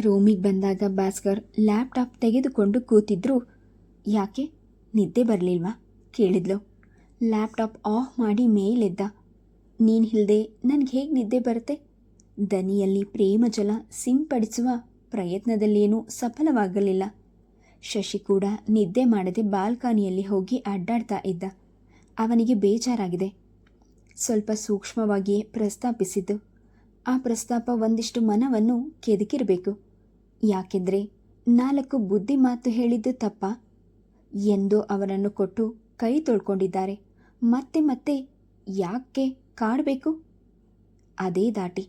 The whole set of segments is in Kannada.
ರೂಮಿಗೆ ಬಂದಾಗ ಭಾಸ್ಕರ್ ಲ್ಯಾಪ್ಟಾಪ್ ತೆಗೆದುಕೊಂಡು ಕೂತಿದ್ರು. ಯಾಕೆ? ನಿದ್ದೆ ಬರಲಿಲ್ವಾ? ಕೇಳಿದ್ಲು. ಲ್ಯಾಪ್ಟಾಪ್ ಆಫ್ ಮಾಡಿ ಮೇಲೆದ್ದ. ನೀನು ಇಲ್ಲದೆ ನನಗೆ ಹೇಗೆ ನಿದ್ದೆ ಬರುತ್ತೆ? ದನಿಯಲ್ಲಿ ಪ್ರೇಮ ಜಲ ಸಿಂಪಡಿಸುವ ಪ್ರಯತ್ನದಲ್ಲೇನೂ ಸಫಲವಾಗಲಿಲ್ಲ. ಶಶಿ ಕೂಡ ನಿದ್ದೆ ಮಾಡದೆ ಬಾಲ್ಕನಿಯಲ್ಲಿ ಹೋಗಿ ಅಡ್ಡಾಡ್ತಾ ಇದ್ದ. ಅವನಿಗೆ ಬೇಜಾರಾಗಿದೆ. ಸ್ವಲ್ಪ ಸೂಕ್ಷ್ಮವಾಗಿಯೇ ಪ್ರಸ್ತಾಪಿಸಿದ್ದು. ಆ ಪ್ರಸ್ತಾಪ ಒಂದಿಷ್ಟು ಮನವನ್ನು ಕೆದಕಿರಬೇಕು. ಯಾಕೆಂದರೆ ನಾಲ್ಕು ಬುದ್ಧಿ ಮಾತು ಹೇಳಿದ್ದು ತಪ್ಪ ಎಂದು ಅವನನ್ನು ಕೊಟ್ಟು ಕೈ ತೊಳ್ಕೊಂಡಿದ್ದಾರೆ. ಮತ್ತೆ ಮತ್ತೆ ಯಾಕೆ ಕಾಡಬೇಕು? ಅದೇ ದಾಟಿ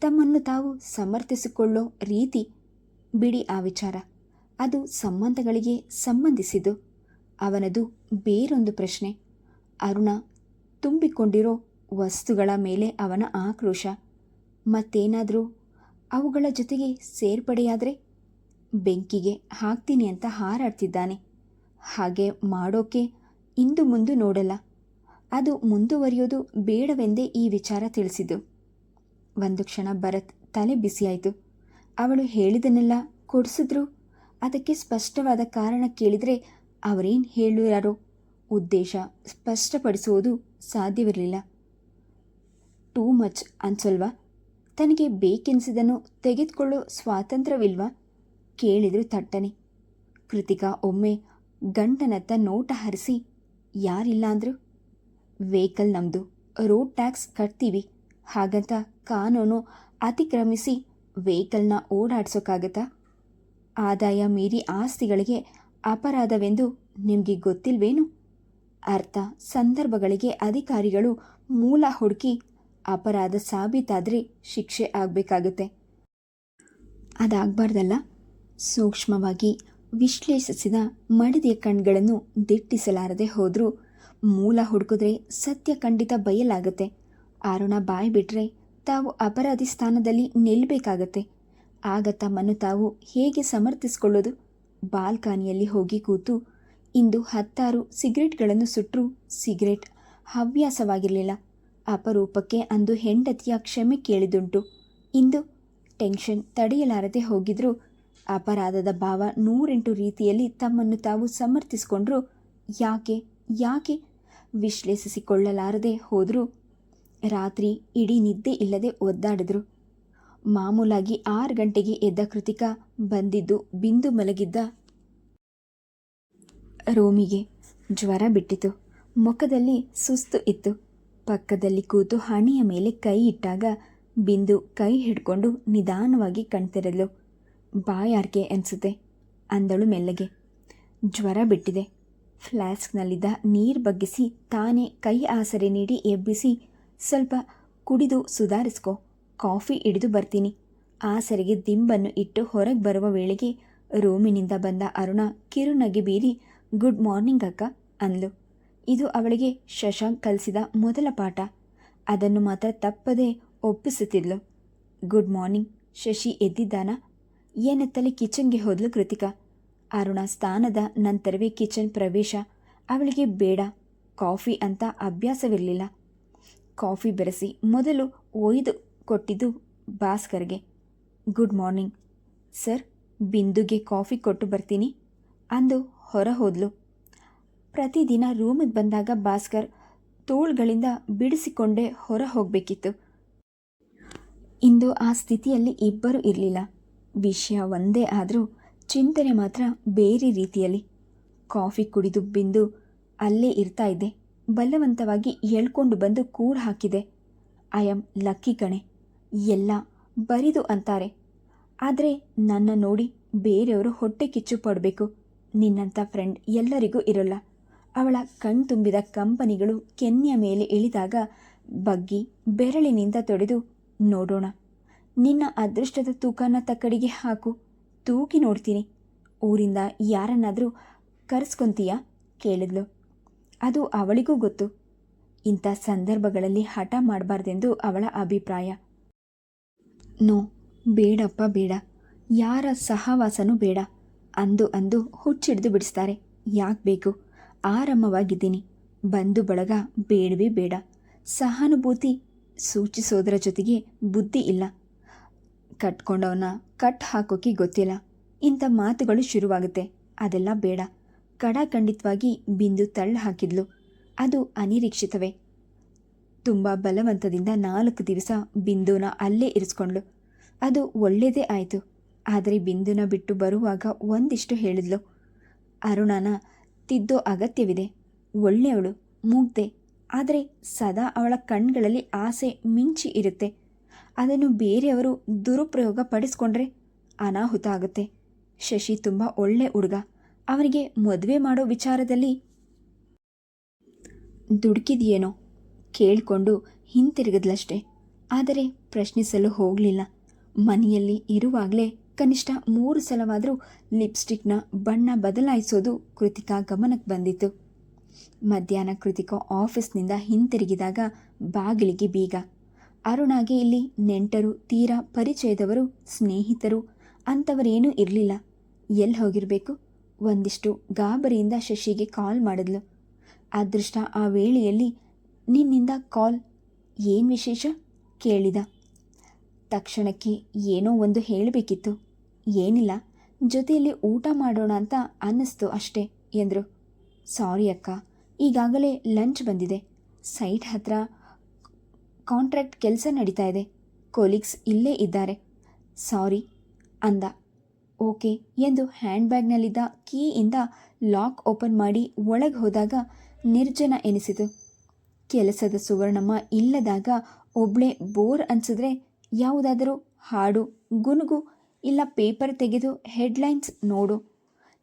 ತಮ್ಮನ್ನು ತಾವು ಸಮರ್ಥಿಸಿಕೊಳ್ಳೋ ರೀತಿ ಬಿಡಿ ಆ ವಿಚಾರ. ಅದು ಸಂಬಂಧಗಳಿಗೆ ಸಂಬಂಧಿಸಿದ್ದು. ಅವನದು ಬೇರೊಂದು ಪ್ರಶ್ನೆ. ಅರುಣ ತುಂಬಿಕೊಂಡಿರೋ ವಸ್ತುಗಳ ಮೇಲೆ ಅವನ ಆಕ್ರೋಶ. ಮತ್ತೇನಾದರೂ ಅವುಗಳ ಜೊತೆಗೆ ಸೇರ್ಪಡೆಯಾದರೆ ಬೆಂಕಿಗೆ ಹಾಕ್ತೀನಿ ಅಂತ ಹಾರಾಡ್ತಿದ್ದಾನೆ. ಹಾಗೆ ಮಾಡೋಕೆ ಇಂದು ಮುಂದು ನೋಡಲ್ಲ. ಅದು ಮುಂದುವರಿಯೋದು ಬೇಡವೆಂದೇ ಈ ವಿಚಾರ ತಿಳಿಸಿದ್ದು. ಒಂದು ಕ್ಷಣ ಭರತ್ ತಲೆ ಬಿಸಿಯಾಯಿತು. ಅವಳು ಹೇಳಿದನ್ನೆಲ್ಲ ಕೊಡಿಸಿದ್ರು. ಅದಕ್ಕೆ ಸ್ಪಷ್ಟವಾದ ಕಾರಣ ಕೇಳಿದರೆ ಅವರೇನು ಹೇಳುತ್ತಾರೋ ಉದ್ದೇಶ ಸ್ಪಷ್ಟಪಡಿಸುವುದು ಸಾಧ್ಯವಿರಲಿಲ್ಲ. ಟೂ ಮಚ್ ಅನ್ಸಲ್ವಾ? ತನಗೆ ಬೇಕೆನಿಸಿದನ್ನು ತೆಗೆದುಕೊಳ್ಳೋ ಸ್ವಾತಂತ್ರ್ಯವಿಲ್ವಾ? ಕೇಳಿದ್ರು ತಟ್ಟನೆ ಕೃತಿಕಾ ಒಮ್ಮೆ ಗಂಟನತ್ತ ನೋಟ ಹರಿಸಿ ಯಾರಿಲ್ಲ ಅಂದ್ರು ವೆಹಿಕಲ್ ನಮ್ಮದು ರೋಡ್ ಟ್ಯಾಕ್ಸ್ ಕಟ್ತೀವಿ, ಹಾಗಂತ ಕಾನೂನು ಅತಿಕ್ರಮಿಸಿ ವೆಹಿಕಲ್ನ ಓಡಾಡ್ಸೋಕ್ಕಾಗತ್ತಾ ಆದಾಯ ಮೀರಿ ಆಸ್ತಿಗಳಿಗೆ ಅಪರಾಧವೆಂದು ನಿಮಗೆ ಗೊತ್ತಿಲ್ವೇನು? ಅರ್ಥ, ಸಂದರ್ಭಗಳಿಗೆ ಅಧಿಕಾರಿಗಳು ಮೂಲ ಹುಡುಕಿ ಅಪರಾಧ ಸಾಬೀತಾದರೆ ಶಿಕ್ಷೆ ಆಗಬೇಕಾಗುತ್ತೆ. ಅದಾಗಬಾರ್ದಲ್ಲ? ಸೂಕ್ಷ್ಮವಾಗಿ ವಿಶ್ಲೇಷಿಸಿದ ಮಡದಿಯ ಕಣ್ಗಳನ್ನು ದಿಟ್ಟಿಸಲಾರದೆ ಹೋದರೂ ಮೂಲ ಹುಡುಕಿದ್ರೆ ಸತ್ಯ ಖಂಡಿತ ಬಯಲಾಗುತ್ತೆ. ಅರುಣ ಬಾಯಿ ಬಿಟ್ಟರೆ ತಾವು ಅಪರಾಧಿ ಸ್ಥಾನದಲ್ಲಿ ನಿಲ್ಲಬೇಕಾಗತ್ತೆ ಆಗ ತಮ್ಮನ್ನು ತಾವು ಹೇಗೆ ಸಮರ್ಥಿಸಿಕೊಳ್ಳೋದು? ಬಾಲ್ಕನಿಯಲ್ಲಿ ಹೋಗಿ ಕೂತು ಇಂದು ಹತ್ತಾರು ಸಿಗರೆಟ್ಗಳನ್ನು ಸುಟ್ಟರೂ ಸಿಗರೆಟ್ ಹವ್ಯಾಸವಾಗಿರಲಿಲ್ಲ. ಅಪರೂಪಕ್ಕೆ ಅಂದು ಹೆಂಡತಿಯ ಕ್ಷಮೆ ಕೇಳಿದುಂಟು. ಇಂದು ಟೆನ್ಷನ್ ತಡೆಯಲಾರದೆ ಹೋಗಿದ್ರೂ ಅಪರಾಧದ ಭಾವ ನೂರೆಂಟು ರೀತಿಯಲ್ಲಿ ತಮ್ಮನ್ನು ತಾವು ಸಮರ್ಥಿಸಿಕೊಂಡ್ರು. ಯಾಕೆ ಯಾಕೆ ವಿಶ್ಲೇಷಿಸಿಕೊಳ್ಳಲಾರದೆ ಹೋದರೂ? ರಾತ್ರಿ ಇಡೀ ನಿದ್ದೆ ಇಲ್ಲದೆ ಒದ್ದಾಡಿದ್ರು. ಮಾಮೂಲಾಗಿ ಆರು ಗಂಟೆಗೆ ಎದ್ದ ಕೃತಿಕ ಬಂದಿದ್ದು ಬಿಂದು ಮಲಗಿದ್ದ ರೋಮಿಗೆ. ಜ್ವರ ಬಿಟ್ಟಿತು. ಮುಖದಲ್ಲಿ ಸುಸ್ತು ಇತ್ತು. ಪಕ್ಕದಲ್ಲಿ ಕೂತು ಹಣೆಯ ಮೇಲೆ ಕೈ ಇಟ್ಟಾಗ ಬಿಂದು ಕೈ ಹಿಡ್ಕೊಂಡು ನಿಧಾನವಾಗಿ ಕಣ್ತಿರಲು ಬಾಯಾರ್ಕೆ ಅನಿಸುತ್ತೆ ಅಂದಳು ಮೆಲ್ಲಗೆ. ಜ್ವರ ಬಿಟ್ಟಿದೆ. ಫ್ಲಾಸ್ಕ್ನಲ್ಲಿದ್ದ ನೀರು ಬಗ್ಗಿಸಿ ತಾನೇ ಕೈ ಆಸರೆ ನೀಡಿ ಎಬ್ಬಿಸಿ, ಸ್ವಲ್ಪ ಕುಡಿದು ಸುಧಾರಿಸ್ಕೊ, ಕಾಫಿ ಹಿಡಿದು ಬರ್ತೀನಿ. ಆಸರೆಗೆ ದಿಂಬನ್ನು ಇಟ್ಟು ಹೊರಗೆ ಬರುವ ವೇಳೆಗೆ ರೂಮಿನಿಂದ ಬಂದ ಅರುಣ ಕಿರುನಗೆ ಬೀರಿ, ಗುಡ್ ಮಾರ್ನಿಂಗ್ ಅಕ್ಕ ಅಂದ್ಲು. ಇದು ಅವಳಿಗೆ ಶಶಾಂಕ್ ಕಲಿಸಿದ ಮೊದಲ ಪಾಠ. ಅದನ್ನು ಮಾತ್ರ ತಪ್ಪದೇ ಒಪ್ಪಿಸುತ್ತಿದ್ಲು. ಗುಡ್ ಮಾರ್ನಿಂಗ್, ಶಶಿ ಎದ್ದಿದ್ದಾನ? ಏನೆತ್ತಲೆ ಕಿಚನ್ಗೆ ಹೋದ್ಲು ಕೃತಿಕಾ? ಅರುಣ ಸ್ಥಾನದ ನಂತರವೇ ಕಿಚನ್ ಪ್ರವೇಶ. ಅವಳಿಗೆ ಬೇಡ, ಕಾಫಿ ಅಂತ ಅಭ್ಯಾಸವಿರಲಿಲ್ಲ. ಕಾಫಿ ಬೆರೆಸಿ ಮೊದಲು ಒಯ್ದು ಕೊಟ್ಟಿದ್ದು ಭಾಸ್ಕರ್ಗೆ. ಗುಡ್ ಮಾರ್ನಿಂಗ್, ಸರ್, ಬಿಂದುಗೆ ಕಾಫಿ ಕೊಟ್ಟು ಬರ್ತೀನಿ ಅಂದು ಹೊರ ಹೋದ್ಲು. ಪ್ರತಿದಿನ ರೂಮಿಗೆ ಬಂದಾಗ ಭಾಸ್ಕರ್ ತೋಳ್ಗಳಿಂದ ಬಿಡಿಸಿಕೊಂಡೇ ಹೊರ ಹೋಗಬೇಕಿತ್ತು ಇಂದು ಆ ಸ್ಥಿತಿಯಲ್ಲಿ ಇಬ್ಬರು ಇರಲಿಲ್ಲ. ವಿಷಯ ಒಂದೇ ಆದರೂ ಚಿಂತನೆ ಮಾತ್ರ ಬೇರೆ ರೀತಿಯಲ್ಲಿ. ಕಾಫಿ ಕುಡಿದು ಬಿಂದು ಅಲ್ಲೇ ಇರ್ತಾ ಇದ್ದೆ. ಬಲವಂತವಾಗಿ ಎಳ್ಕೊಂಡು ಬಂದು ಕೂಡ್ ಹಾಕಿದೆ. ಐ ಆಮ್ ಲಕ್ಕಿ ಕಣೆ. ಎಲ್ಲ ಬರಿದು ಅಂತಾರೆ. ಆದರೆ ನನ್ನ ನೋಡಿ ಬೇರೆಯವರು ಹೊಟ್ಟೆ ಕಿಚ್ಚು ಪಡಬೇಕು. ನಿನ್ನಂಥ ಫ್ರೆಂಡ್ ಎಲ್ಲರಿಗೂ ಇರೋಲ್ಲ. ಅವಳ ಕಣ್ತುಂಬಿದ ಕಂಪನಿಗಳು ಕೆನ್ನೆಯ ಮೇಲೆ ಇಳಿದಾಗ ಬಗ್ಗಿ ಬೆರಳಿನಿಂದ ತೊಡೆದು, ನೋಡೋಣ, ನಿನ್ನ ಅದೃಷ್ಟದ ತೂಕನ ತಕ್ಕಡಿಗೆ ಹಾಕು, ತೂಕಿ ನೋಡ್ತೀನಿ, ಊರಿಂದ ಯಾರನ್ನಾದರೂ ಕರೆಸ್ಕೊಂತೀಯ? ಕೇಳಿದ್ಲು. ಅದು ಅವಳಿಗೂ ಗೊತ್ತು. ಇಂಥ ಸಂದರ್ಭಗಳಲ್ಲಿ ಹಠ ಮಾಡಬಾರ್ದೆಂದು ಅವಳ ಅಭಿಪ್ರಾಯ. ನೋ, ಬೇಡಪ್ಪ, ಬೇಡ. ಯಾರ ಸಹವಾಸನೂ ಬೇಡ. ಅಂದು ಅಂದು ಹುಚ್ಚಿಡಿದು ಬಿಡಿಸ್ತಾರೆ. ಯಾಕೆ ಬೇಕು? ಆರಾಮವಾಗಿದ್ದೀನಿ ಬಂಧು ಬಳಗ, ಬೇಡವೇ ಬೇಡ. ಸಹಾನುಭೂತಿ ಸೂಚಿಸೋದರ ಜೊತೆಗೆ ಬುದ್ಧಿ ಇಲ್ಲ. ಕಟ್ಕೊಂಡವನ ಕಟ್ ಹಾಕೋಕೆ ಗೊತ್ತಿಲ್ಲ. ಇಂಥ ಮಾತುಗಳು ಶುರುವಾಗುತ್ತೆ. ಅದೆಲ್ಲ ಬೇಡ. ಕಡಾಖಂಡಿತವಾಗಿ ಬಿಂದು ತಳ್ಳು ಹಾಕಿದ್ಲು. ಅದು ಅನಿರೀಕ್ಷಿತವೇ. ತುಂಬ ಬಲವಂತದಿಂದ ನಾಲ್ಕು ದಿವಸ ಬಿಂದುನ ಅಲ್ಲೇ ಇರಿಸ್ಕೊಂಡ್ಳು. ಅದು ಒಳ್ಳೆಯದೇ ಆಯಿತು. ಆದರೆ ಬಿಂದುನ ಬಿಟ್ಟು ಬರುವಾಗ ಒಂದಿಷ್ಟು ಹೇಳಿದ್ಲು. ಅರುಣನ ತಿದ್ದೋ ಅಗತ್ಯವಿದೆ. ಒಳ್ಳೆಯವಳು, ಮುಗ್ದೆ, ಆದರೆ ಸದಾ ಅವಳ ಕಣ್ಗಳಲ್ಲಿ ಆಸೆ ಮಿಂಚಿ ಇರುತ್ತೆ. ಅದನ್ನು ಬೇರೆಯವರು ದುರುಪಯೋಗ ಪಡಿಸ್ಕೊಂಡ್ರೆ ಅನಾಹುತ ಆಗುತ್ತೆ. ಶಶಿ ತುಂಬ ಒಳ್ಳೆ ಹುಡುಗ. ಅವನಿಗೆ ಮದುವೆ ಮಾಡೋ ವಿಚಾರದಲ್ಲಿ ದುಡುಕಿದೆಯೇನೋ ಕೇಳಿಕೊಂಡು ಹಿಂತಿರುಗಿದ್ಲಷ್ಟೆ. ಆದರೆ ಪ್ರಶ್ನಿಸಲು ಹೋಗಲಿಲ್ಲ. ಮನೆಯಲ್ಲಿ ಇರುವಾಗಲೇ ಕನಿಷ್ಠ ಮೂರು ಸಲವಾದರೂ ಲಿಪ್ಸ್ಟಿಕ್ನ ಬಣ್ಣ ಬದಲಾಯಿಸೋದು ಕೃತಿಕಾ ಗಮನಕ್ಕೆ ಬಂದಿತ್ತು. ಮಧ್ಯಾಹ್ನ ಕೃತಿಕಾ ಆಫೀಸ್ನಿಂದ ಹಿಂತಿರುಗಿದಾಗ ಬಾಗಿಲಿಗೆ ಬೀಗ. ಅರುಣಾಗೆ ಇಲ್ಲಿ ನೆಂಟರು, ತೀರಾ ಪರಿಚಯದವರು, ಸ್ನೇಹಿತರು ಅಂಥವರೇನೂ ಇರಲಿಲ್ಲ. ಎಲ್ಲಿ ಹೋಗಿರಬೇಕು? ಒಂದಿಷ್ಟು ಗಾಬರಿಯಿಂದ ಶಶಿಗೆ ಕಾಲ್ ಮಾಡಿದ್ಲು. ಅದೃಷ್ಟ ಆ ವೇಳೆಯಲ್ಲಿ ನಿನ್ನಿಂದ ಕಾಲ್ ಏನು ವಿಶೇಷ? ಕೇಳಿದ. ತಕ್ಷಣಕ್ಕೆ ಏನೋ ಒಂದು ಹೇಳಬೇಕಿತ್ತು. ಏನಿಲ್ಲ, ಜೊತೆಯಲ್ಲಿ ಊಟ ಮಾಡೋಣ ಅಂತ ಅನ್ನಿಸ್ತು ಅಷ್ಟೇ ಎಂದರು. ಸಾರಿ ಅಕ್ಕ, ಈಗಾಗಲೇ ಲಂಚ್ ಬಂದಿದೆ. ಸೈಟ್ ಹತ್ರ ಕಾಂಟ್ರಾಕ್ಟ್ ಕೆಲಸ ನಡೀತಾ ಇದೆ. ಕೊಲೀಗ್ಸ್ ಇಲ್ಲೇ ಇದ್ದಾರೆ. ಸಾರಿ, ಅಂದ. ಓಕೆ ಎಂದು ಹ್ಯಾಂಡ್ ಬ್ಯಾಗ್ನಲ್ಲಿದ್ದ ಕೀಯಿಂದ ಲಾಕ್ ಓಪನ್ ಮಾಡಿ ಒಳಗೆ ಹೋದಾಗ ನಿರ್ಜನ ಎನಿಸಿತು. ಕೆಲಸದ ಸುವರ್ಣಮ್ಮ ಇಲ್ಲದಾಗ ಒಬ್ಳೆ ಬೋರ್ ಅನಿಸಿದ್ರೆ ಯಾವುದಾದರೂ ಹಾಡು, ಗುನುಗು ಇಲ್ಲ ಪೇಪರ್ ತೆಗೆದು ಹೆಡ್ಲೈನ್ಸ್ ನೋಡು.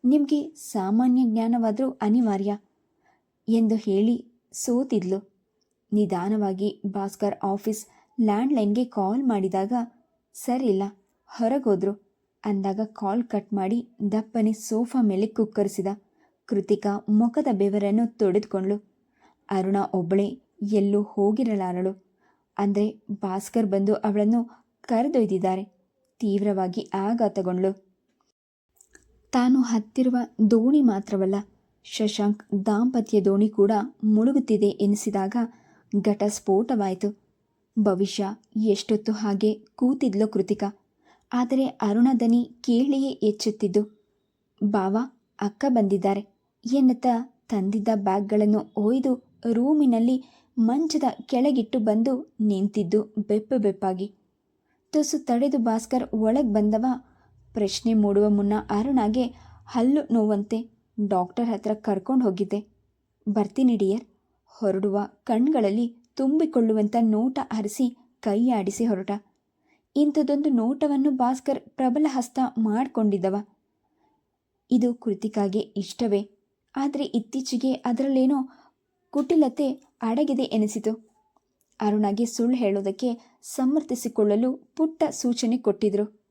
ನಿಮಗೆ ಸಾಮಾನ್ಯ ಜ್ಞಾನವಾದರೂ ಅನಿವಾರ್ಯ ಎಂದು ಹೇಳಿ ಸೋತಿದ್ಲು. ನಿಧಾನವಾಗಿ ಭಾಸ್ಕರ್ ಆಫೀಸ್ ಲ್ಯಾಂಡ್ಲೈನ್ಗೆ ಕಾಲ್ ಮಾಡಿದಾಗ ಸರಿಲ್ಲ ಹೊರಗೋದ್ರು. ಅಂದಾಗ ಕಾಲ್ ಕಟ್ ಮಾಡಿ ದಪ್ಪನೆ ಸೋಫಾ ಮೇಲೆ ಕುಕ್ಕರಿಸಿದ. ಕೃತಿಕಾ ಮುಖದ ಬೆವರನ್ನು ತೊಡೆದುಕೊಂಡ್ಳು. ಅರುಣ ಒಬ್ಬಳೇ ಎಲ್ಲೂ ಹೋಗಿರಲಾರಳು. ಅಂದರೆ ಭಾಸ್ಕರ್ ಬಂದು ಅವಳನ್ನು ಕರೆದೊಯ್ದಿದ್ದಾರೆ. ತೀವ್ರವಾಗಿ ಆಘಾತಗೊಂಡಳು. ತಾನು ಹತ್ತಿರುವ ದೋಣಿ ಮಾತ್ರವಲ್ಲ, ಶಶಾಂಕ್ ದಾಂಪತ್ಯ ದೋಣಿ ಕೂಡ ಮುಳುಗುತ್ತಿದೆ ಎನಿಸಿದಾಗ ಘಟಸ್ಫೋಟವಾಯಿತು. ಭವಿಷ್ಯ ಎಷ್ಟೊತ್ತು ಹಾಗೆ ಕೂತಿದ್ಲು ಕೃತಿಕ. ಆದರೆ ಅರುಣಧನಿ ಕೇಳಿಯೇ ಎಚ್ಚೆತ್ತಿದ್ದು, ಬಾವ, ಅಕ್ಕ ಬಂದಿದ್ದಾರೆ. ಎನ್ನುತ್ತಾ ತಂದಿದ್ದ ಬ್ಯಾಗ್ಗಳನ್ನು ಒಯ್ದು ರೂಮಿನಲ್ಲಿ ಮಂಚದ ಕೆಳಗಿಟ್ಟು ಬಂದು ನಿಂತಿದ್ದು ಬೆಪ್ಪು ಬೆಪ್ಪಾಗಿ. ತುಸು ತಡೆದು ಭಾಸ್ಕರ್ ಒಳಗೆ ಬಂದವ. ಪ್ರಶ್ನೆ ಮೂಡುವ ಮುನ್ನ ಅರುಣಾಗೆ ಹಲ್ಲು ನೋವಂತೆ ಡಾಕ್ಟರ್ ಹತ್ರ ಕರ್ಕೊಂಡು ಹೋಗಿದ್ದೆ. ಬರ್ತೀನಿ ಡಿಯರ್. ಹೊರಡುವ ಕಣ್ಗಳಲ್ಲಿ ತುಂಬಿಕೊಳ್ಳುವಂಥ ನೋಟ ಹರಿಸಿ ಕೈ ಆಡಿಸಿ ಹೊರಟ. ಇಂಥದೊಂದು ನೋಟವನ್ನು ಭಾಸ್ಕರ್ ಪ್ರಬಲ ಹಸ್ತ ಮಾಡಿಕೊಂಡಿದ್ದವ. ಇದು ಕೃತಿಕಾಗೆ ಇಷ್ಟವೇ. ಆದರೆ ಇತ್ತೀಚೆಗೆ ಅದರಲ್ಲೇನೋ ಕುಟಿಲತೆ ಅಡಗಿದೆ ಎನಿಸಿತು. ಅರುಣಾಗೆ ಸುಳ್ಳು ಹೇಳೋದಕ್ಕೆ ಸಮರ್ಥಿಸಿಕೊಳ್ಳಲು ಪುಟ್ಟ ಸೂಚನೆ ಕೊಟ್ಟಿದ್ರು.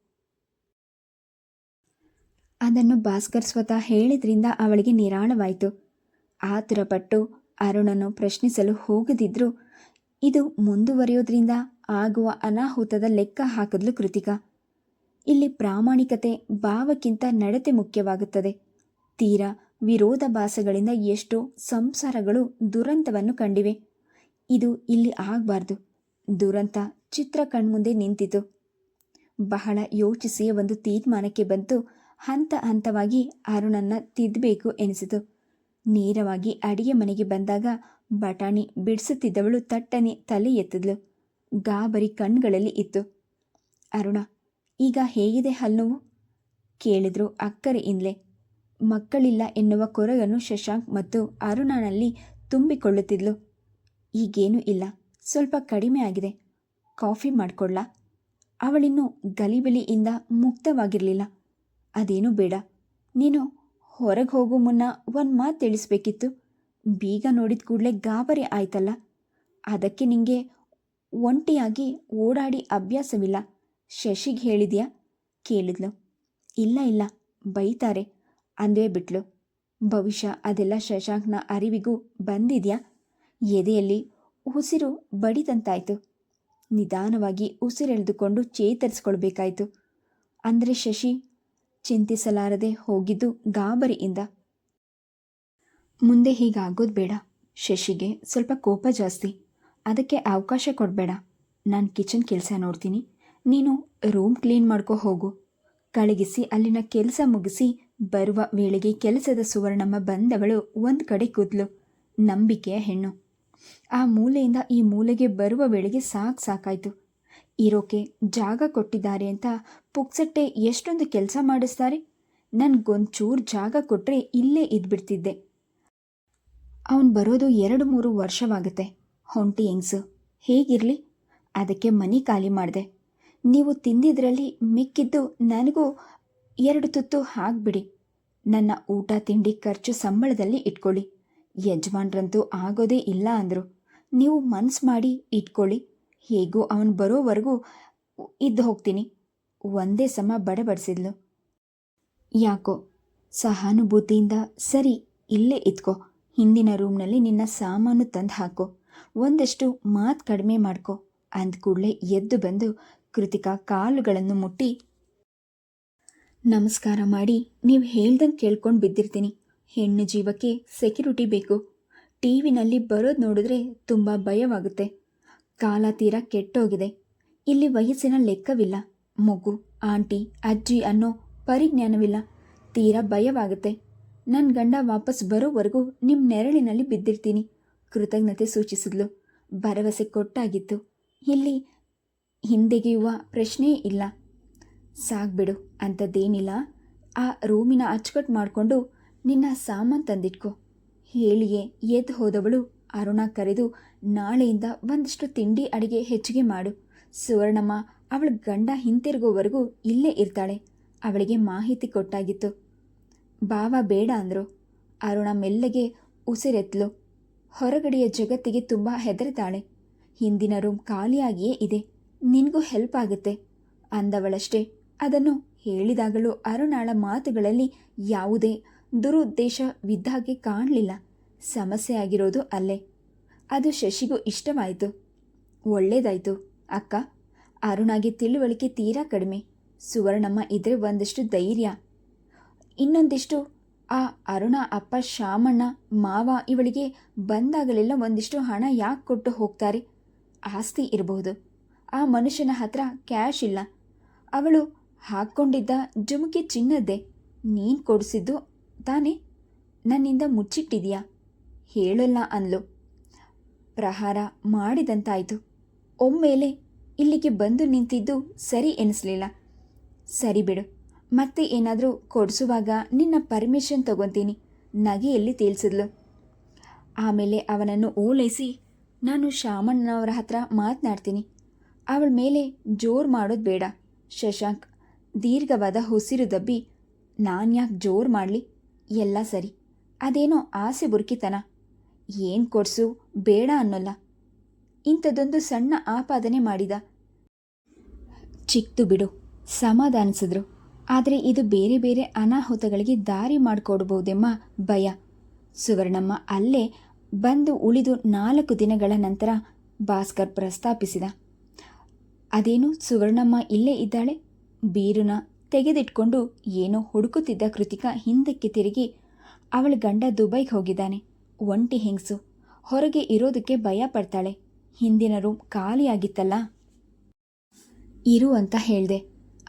ಅದನ್ನು ಭಾಸ್ಕರ್ ಸ್ವತಃ ಹೇಳಿದ್ರಿಂದ ಅವಳಿಗೆ ನಿರಾಳವಾಯಿತು. ಆತುರಪಟ್ಟು ಅರುಣನು ಪ್ರಶ್ನಿಸಲು ಹೋಗದಿದ್ರು ಇದು ಮುಂದುವರಿಯೋದ್ರಿಂದ ಆಗುವ ಅನಾಹುತದ ಲೆಕ್ಕ ಹಾಕಿದ್ಲು ಕೃತಿಕಾ. ಇಲ್ಲಿ ಪ್ರಾಮಾಣಿಕತೆ ಭಾವಕ್ಕಿಂತ ನಡತೆ ಮುಖ್ಯವಾಗುತ್ತದೆ. ತೀರಾ ವಿರೋಧಾಭಾಸಗಳಿಂದ ಎಷ್ಟೋ ಸಂಸಾರಗಳು ದುರಂತವನ್ನು ಕಂಡಿವೆ. ಇದು ಇಲ್ಲಿ ಆಗಬಾರ್ದು. ದುರಂತ ಚಿತ್ರ ಕಣ್ಮುಂದೆ ನಿಂತಿತು. ಬಹಳ ಯೋಚಿಸಿ ಒಂದು ತೀರ್ಮಾನಕ್ಕೆ ಬಂತು. ಹಂತ ಹಂತವಾಗಿ ಅರುಣನ್ನ ತಿದ್ದಬೇಕು ಎನಿಸಿತು. ನೇರವಾಗಿ ಅಡಿಗೆ ಮನೆಗೆ ಬಂದಾಗ ಬಟಾಣಿ ಬಿಡಿಸುತ್ತಿದ್ದವಳು ತಟ್ಟನೆ ತಲೆ ಎತ್ತಿದ್ಲು. ಗಾಬರಿ ಕಣ್ಗಳಲ್ಲಿ ಇತ್ತು. ಅರುಣ, ಈಗ ಹೇಗಿದೆ ಹಲ್ಲುವು? ಕೇಳಿದ್ರು ಅಕ್ಕರೆಯಿಂದಲೇ ಮಕ್ಕಳಿಲ್ಲ ಎನ್ನುವ ಕೊರಗನ್ನು ಶಶಾಂಕ್ ಮತ್ತು ಅರುಣನಲ್ಲಿ ತುಂಬಿಕೊಳ್ಳುತ್ತಿದ್ಲು. ಈಗೇನೂ ಇಲ್ಲ. ಸ್ವಲ್ಪ ಕಡಿಮೆ ಆಗಿದೆ. ಕಾಫಿ ಮಾಡಿಕೊಡ್ಲಾ? ಅವಳಿನ್ನೂ ಗಲಿಬಿಲಿಯಿಂದ ಮುಕ್ತವಾಗಿರಲಿಲ್ಲ. ಅದೇನೂ ಬೇಡ. ನೀನು ಹೊರಗೆ ಹೋಗೋ ಮುನ್ನ ಒಂದು ಮಾತು ತಿಳಿಸ್ಬೇಕಿತ್ತು. ಬೀಗ ನೋಡಿದ ಕೂಡಲೇ ಗಾಬರಿ ಆಯ್ತಲ್ಲ. ಅದಕ್ಕೆ ನಿಂಗೆ ಒಂಟಿಯಾಗಿ ಓಡಾಡಿ ಅಭ್ಯಾಸವಿಲ್ಲ. ಶಶಿಗೆ ಹೇಳಿದ್ಯಾ? ಕೇಳಿದ್ಲು. ಇಲ್ಲ ಇಲ್ಲ. ಬೈತಾರೆ. ಅಂದೇ ಬಿಟ್ಲು. ಭವಿಷ್ಯ ಅದೆಲ್ಲ ಶಶಾಂಕ್ನ ಅರಿವಿಗೂ ಬಂದಿದ್ಯಾ? ಎದೆಯಲ್ಲಿ ಉಸಿರು ಬಡಿದಂತಾಯಿತು. ನಿಧಾನವಾಗಿ ಉಸಿರೆಳೆದುಕೊಂಡು ಚೇತರಿಸ್ಕೊಳ್ಬೇಕಾಯ್ತು. ಅಂದರೆ ಶಶಿ, ಚಿಂತಿಸಲಾರದೆ ಹೋಗಿದ್ದು ಗಾಬರಿಯಿಂದ. ಮುಂದೆ ಹೀಗಾಗೋದು ಬೇಡ. ಶಶಿಗೆ ಸ್ವಲ್ಪ ಕೋಪ ಜಾಸ್ತಿ. ಅದಕ್ಕೆ ಅವಕಾಶ ಕೊಡಬೇಡ. ನಾನು ಕಿಚನ್ ಕೆಲಸ ನೋಡ್ತೀನಿ. ನೀನು ರೂಮ್ ಕ್ಲೀನ್ ಮಾಡ್ಕೋ ಹೋಗು. ಕಳಗಿಸಿ ಅಲ್ಲಿನ ಕೆಲಸ ಮುಗಿಸಿ ಬರುವ ವೇಳೆಗೆ ಕೆಲಸದ ಸುವರ್ಣಮ್ಮ ಬಂದವಳು ಒಂದು ಕಡೆ ಕೂದಲು. ನಂಬಿಕೆಯ ಹೆಣ್ಣು. ಆ ಮೂಲೆಯಿಂದ ಈ ಮೂಲೆಗೆ ಬರುವ ವೇಳೆಗೆ ಸಾಕು ಸಾಕಾಯಿತು. ಇರೋಕೆ ಜಾಗ ಕೊಟ್ಟಿದ್ದಾರೆ ಅಂತ ಪುಕ್ಸಟ್ಟೆ ಎಷ್ಟೊಂದು ಕೆಲಸ ಮಾಡಿಸ್ತಾರೆ. ನನಗೊಂಚೂರು ಜಾಗ ಕೊಟ್ಟರೆ ಇಲ್ಲೇ ಇದ್ಬಿಡ್ತಿದ್ದೆ. ಅವನು ಬರೋದು ಎರಡು ಮೂರು ವರ್ಷವಾಗುತ್ತೆ. ಹೊಂಟಿ ಹೆಂಗ್ಸು? ಹೇಗಿರಲಿ? ಅದಕ್ಕೆ ಮನೆ ಖಾಲಿ ಮಾಡಿದೆ. ನೀವು ತಿಂದಿದ್ರಲ್ಲಿ ಮಿಕ್ಕಿದ್ದು ನನಗೂ ಎರಡು ತುತ್ತು ಹಾಕ್ಬಿಡಿ. ನನ್ನ ಊಟ, ತಿಂಡಿ, ಖರ್ಚು ಸಂಬಳದಲ್ಲಿ ಇಟ್ಕೊಳ್ಳಿ. ಯಜಮಾನ್ರಂತೂ ಆಗೋದೇ ಇಲ್ಲ ಅಂದರು. ನೀವು ಮನ್ಸು ಮಾಡಿ ಇಟ್ಕೊಳ್ಳಿ. ಹೇಗೂ ಅವನು ಬರೋವರೆಗೂ ಇದ್ದು ಹೋಗ್ತೀನಿ. ಒಂದೇ ಸಮ ಬಡಬಡಿಸಿದ್ಲು. ಯಾಕೋ? ಸಹಾನುಭೂತಿಯಿಂದ ಸರಿ, ಇಲ್ಲೇ ಇದ್ಕೋ ಹಿಂದಿನ ರೂಮ್ನಲ್ಲಿ ನಿನ್ನ ಸಾಮಾನು ತಂದು ಹಾಕೋ. ಒಂದಷ್ಟು ಮಾತು ಕಡಿಮೆ ಮಾಡ್ಕೋ. ಅಂದ ಕೂಡಲೇ ಎದ್ದು ಬಂದು ಕೃತಿಕಾ ಕಾಲುಗಳನ್ನು ಮುಟ್ಟಿ, ನಮಸ್ಕಾರ ಮಾಡಿ, ನೀವು ಹೇಳ್ದಂಗೆ ಕೇಳ್ಕೊಂಡು ಬಿದ್ದಿರ್ತೀನಿ. ಹೆಣ್ಣು ಜೀವಕ್ಕೆ ಸೆಕ್ಯೂರಿಟಿ ಬೇಕು. ಟಿ ವಿನಲ್ಲಿ ಬರೋದು ನೋಡಿದ್ರೆ ತುಂಬ ಭಯವಾಗುತ್ತೆ. ಕಾಲ ತೀರ ಕೆಟ್ಟೋಗಿದೆ. ಇಲ್ಲಿ ವಯಸ್ಸಿನ ಲೆಕ್ಕವಿಲ್ಲ. ಮಗು, ಆಂಟಿ, ಅಜ್ಜಿ ಅನ್ನೋ ಪರಿಜ್ಞಾನವಿಲ್ಲ. ತೀರಾ ಭಯವಾಗುತ್ತೆ. ನನ್ನ ಗಂಡ ವಾಪಸ್ ಬರೋವರೆಗೂ ನಿಮ್ಮ ನೆರಳಿನಲ್ಲಿ ಬಿದ್ದಿರ್ತೀನಿ. ಕೃತಜ್ಞತೆ ಸೂಚಿಸಿದ್ಲು. ಭರವಸೆ ಕೊಟ್ಟಾಗಿತ್ತು. ಇಲ್ಲಿ ಹಿಂದೆಗೆಯುವ ಪ್ರಶ್ನೆಯೇ ಇಲ್ಲ. ಸಾಗ್ಬಿಡು ಅಂಥದ್ದೇನಿಲ್ಲ ಆ ರೂಮಿನ ಅಚ್ಚುಕಟ್ಟು ಮಾಡಿಕೊಂಡು ನಿನ್ನ ಸಾಮಾನು ತಂದಿಟ್ಕೋ. ಹೇಳಿಯೇ ಎದ್ದು ಹೋದವಳು ಅರುಣ ಕರೆದು ನಾಳೆಯಿಂದ ಒಂದಿಷ್ಟು ತಿಂಡಿ ಅಡಿಗೆ ಹೆಚ್ಚಿಗೆ ಮಾಡು. ಸುವರ್ಣಮ್ಮ ಅವಳ ಗಂಡ ಹಿಂತಿರುಗುವವರೆಗೂ ಇಲ್ಲೇ ಇರ್ತಾಳೆ. ಅವಳಿಗೆ ಮಾಹಿತಿ ಕೊಟ್ಟಾಗಿತ್ತು. ಬಾವ ಬೇಡ ಅಂದರು. ಅರುಣ ಮೆಲ್ಲಗೆ ಉಸಿರೆತ್ತಲು. ಹೊರಗಡೆಯ ಜಗತ್ತಿಗೆ ತುಂಬ ಹೆದರ್ತಾಳೆ. ಹಿಂದಿನ ರೂಮ್ ಖಾಲಿಯಾಗಿಯೇ ಇದೆ. ನಿನಗೂ ಹೆಲ್ಪ್ ಆಗುತ್ತೆ ಅಂದವಳಷ್ಟೇ. ಅದನ್ನು ಹೇಳಿದಾಗಲೂ ಅರುಣಾಳ ಮಾತುಗಳಲ್ಲಿ ಯಾವುದೇ ದುರುದ್ದೇಶವಿದ್ದ ಹಾಗೆ ಕಾಣಲಿಲ್ಲ. ಸಮಸ್ಯೆ ಆಗಿರೋದು ಅಲ್ಲೇ. ಅದು ಶಶಿಗೂ ಇಷ್ಟವಾಯಿತು. ಒಳ್ಳೇದಾಯಿತು. ಅಕ್ಕ, ಅರುಣಾಗೆ ತಿಳುವಳಿಕೆ ತೀರಾ ಕಡಿಮೆ. ಸುವರ್ಣಮ್ಮ ಇದ್ರೆ ಒಂದಷ್ಟು ಧೈರ್ಯ. ಇನ್ನೊಂದಿಷ್ಟು, ಆ ಅರುಣ, ಅಪ್ಪ, ಶಾಮಣ್ಣ, ಮಾವ ಇವಳಿಗೆ ಬಂದಾಗಲೆಲ್ಲ ಒಂದಿಷ್ಟು ಹಣ ಯಾಕೆ ಕೊಟ್ಟು ಹೋಗ್ತಾರೆ? ಆಸ್ತಿ ಇರಬಹುದು. ಆ ಮನುಷ್ಯನ ಹತ್ರ ಕ್ಯಾಶ್ ಇಲ್ಲ. ಅವಳು ಹಾಕ್ಕೊಂಡಿದ್ದ ಜುಮುಕಿ ಚಿನ್ನದ್ದೇ. ನೀನು ಕೊಡಿಸಿದ್ದು ತಾನೇ, ನನ್ನಿಂದ ಮುಚ್ಚಿಟ್ಟಿದೆಯಾ? ಹೇಳಲ್ಲ ಅನ್ಲು ಪ್ರಹಾರ ಮಾಡಿದಂತಾಯಿತು. ಒಮ್ಮೆಲೆ ಇಲ್ಲಿಗೆ ಬಂದು ನಿಂತಿದ್ದು ಸರಿ ಎನಿಸ್ಲಿಲ್ಲ. ಸರಿ ಬಿಡು, ಮತ್ತೆ ಏನಾದರೂ ಕೊಡಿಸುವಾಗ ನಿನ್ನ ಪರ್ಮಿಷನ್ ತಗೊತೀನಿ, ನಗೆಯಲ್ಲಿ ತಿಳಿಸಿದ್ಲು ಆಮೇಲೆ ಅವನನ್ನು ಓಲೈಸಿ, ನಾನು ಶಾಮಣ್ಣನವರ ಹತ್ರ ಮಾತನಾಡ್ತೀನಿ. ಅವಳ ಮೇಲೆ ಜೋರು ಮಾಡೋದು ಬೇಡ. ಶಶಾಂಕ್, ದೀರ್ಘವಾದ ಹುಸಿರು ದಬ್ಬಿ ನಾನು ಯಾಕೆ ಜೋರು ಮಾಡಲಿ. ಎಲ್ಲ ಸರಿ. ಅದೇನೋ ಆಸೆ ಬುರುಕಿತನ. ಏನು ಕೊಡ್ಸು, ಬೇಡ ಅನ್ನೋಲ್ಲ. ಇಂಥದ್ದೊಂದು ಸಣ್ಣ ಆಪಾದನೆ ಮಾಡಿದ. ಚಿಕ್ತು ಬಿಡು, ಸಮಾಧಾನಿಸಿದ್ರು. ಆದರೆ ಇದು ಬೇರೆ ಬೇರೆ ಅನಾಹುತಗಳಿಗೆ ದಾರಿ ಮಾಡಿಕೊಡ್ಬೋದೆಂಬ ಭಯ. ಸುವರ್ಣಮ್ಮ ಅಲ್ಲೇ ಬಂದು ಉಳಿದು ನಾಲ್ಕು ದಿನಗಳ ನಂತರ ಭಾಸ್ಕರ್ ಪ್ರಸ್ತಾಪಿಸಿದ. ಅದೇನು ಸುವರ್ಣಮ್ಮ ಇಲ್ಲೇ ಇದ್ದಾಳೆ? ಬೀರುನ? ತೆಗೆದಿಟ್ಕೊಂಡು ಏನೋ ಹುಡುಕುತ್ತಿದ್ದ ಕೃತಿಕಾ ಹಿಂದಕ್ಕೆ ತಿರುಗಿ ಅವಳ ಗಂಡ ದುಬೈಗೆ ಹೋಗಿದ್ದಾನೆ. ಒಂಟಿ ಹೆಂಗಸು. ಹೊರಗೆ ಇರೋದಕ್ಕೆ ಭಯ ಪಡ್ತಾಳೆ. ಹಿಂದಿನ ರೂಮ್ ಖಾಲಿಯಾಗಿತ್ತಲ್ಲ. ಇರು ಅಂತ ಹೇಳ್ದೆ.